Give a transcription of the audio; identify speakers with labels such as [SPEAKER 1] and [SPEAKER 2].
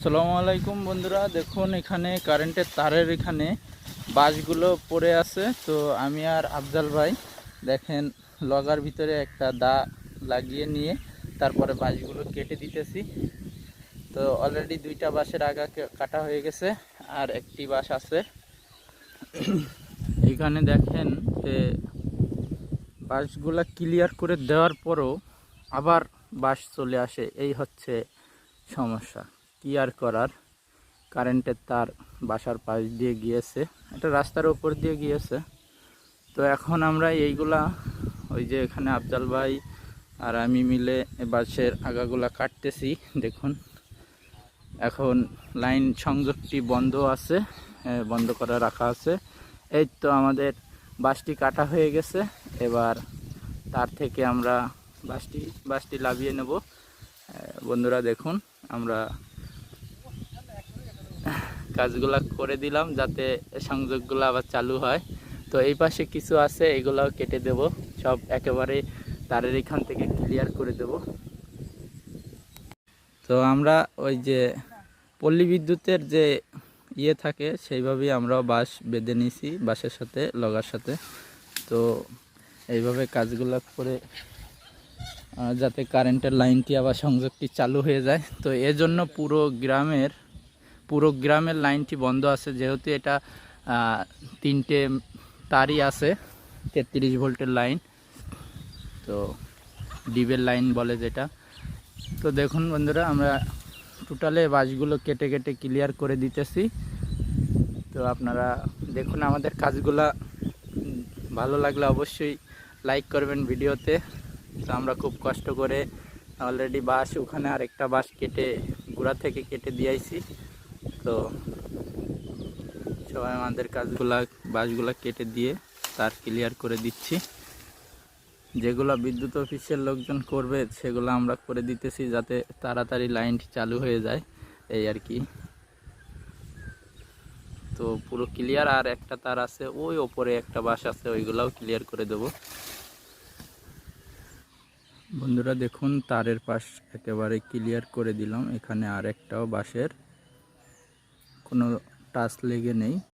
[SPEAKER 1] আসসালামু আলাইকুম বন্ধুরা, দেখুন এখানে কারেন্টের তারের এখানে বাঁশগুলো পড়ে আছে। তো আমি আর আফজাল ভাই, দেখেন লগার ভিতরে একটা দা লাগিয়ে নিয়ে তারপরে বাঁশগুলো কেটে দিতেছি। তো অলরেডি দুইটা বাঁশের আগা কাটা হয়ে গেছে, আর একটি বাঁশ আছে। এখানে দেখেন যে বাঁশগুলা ক্লিয়ার করে দেওয়ার পরও আবার বাঁশ চলে আসে, এই হচ্ছে সমস্যা। কি আর করার? কারেন্টের তার বাসার পাশ দিয়ে গিয়েছে। এটা রাস্তার ওপর দিয়ে গিয়েছে। তো এখন আমরা এইগুলা, ওই যে এখানে আফজাল ভাই আর আমি মিলে বাসের আগাগুলা কাটতেছি, দেখুন। এখন লাইন সংযোগটি বন্ধ আছে বন্ধ করে রাখা আছে। এই তো আমাদের বাসটি কাটা হয়ে গেছে। এবার তার থেকে আমরা বাসটি বাসটি লাভিয়ে নেব। বন্ধুরা দেখুন, আমরা কাজগুলা করে দিলাম যাতে সংযোগগুলো আবার চালু হয়। তো এই পাশে কিছু আছে, এগুলাও কেটে দেব। সব একেবারে তারের এখান থেকে ক্লিয়ার করে দেব। তো আমরা ওই যে পল্লী বিদ্যুতের যে ইয়ে থাকে, সেইভাবেই আমরাও বাঁশ বেঁধে নিয়েছি, বাঁশের সাথে, লগার সাথে। তো এইভাবে কাজগুলো করে যাতে কারেন্টের লাইনটি আবার সংযোগটি চালু হয়ে যায়। তো এজন্য পুরো গ্রামের পুরো গ্রামের লাইনটি বন্ধ আছে, যেহেতু এটা তিনটে তারই আছে, তেত্রিশ ভোল্টের লাইন। তো ডিবের লাইন বলে যেটা। তো দেখুন বন্ধুরা, আমরা টোটালে বাসগুলো কেটে কেটে ক্লিয়ার করে দিতেছি। তো আপনারা দেখুন আমাদের কাজগুলা ভালো লাগলে অবশ্যই লাইক করবেন ভিডিওতে। তো আমরা খুব কষ্ট করে অলরেডি বাস, ওখানে আরেকটা বাস কেটে, গোড়া থেকে কেটে দিয়েছি তো সবাই আমাদের কাজগুলা, বাসগুলা কেটে দিয়ে তার ক্লিয়ার করে দিচ্ছি। যেগুলো বিদ্যুৎ অফিসের লোকজন করবে, সেগুলো আমরা করে দিতেছি যাতে তাড়াতাড়ি লাইনটি চালু হয়ে যায়, এই আর কি। তো পুরো ক্লিয়ার আর একটা তার আছে, ওই ওপরে একটা বাস আছে, ওইগুলাও ক্লিয়ার করে দেব। বন্ধুরা দেখুন, তারের পাশ একেবারে ক্লিয়ার করে দিলাম, এখানে আর একটাও বাঁশের কোনো টাচ লেগে নেই।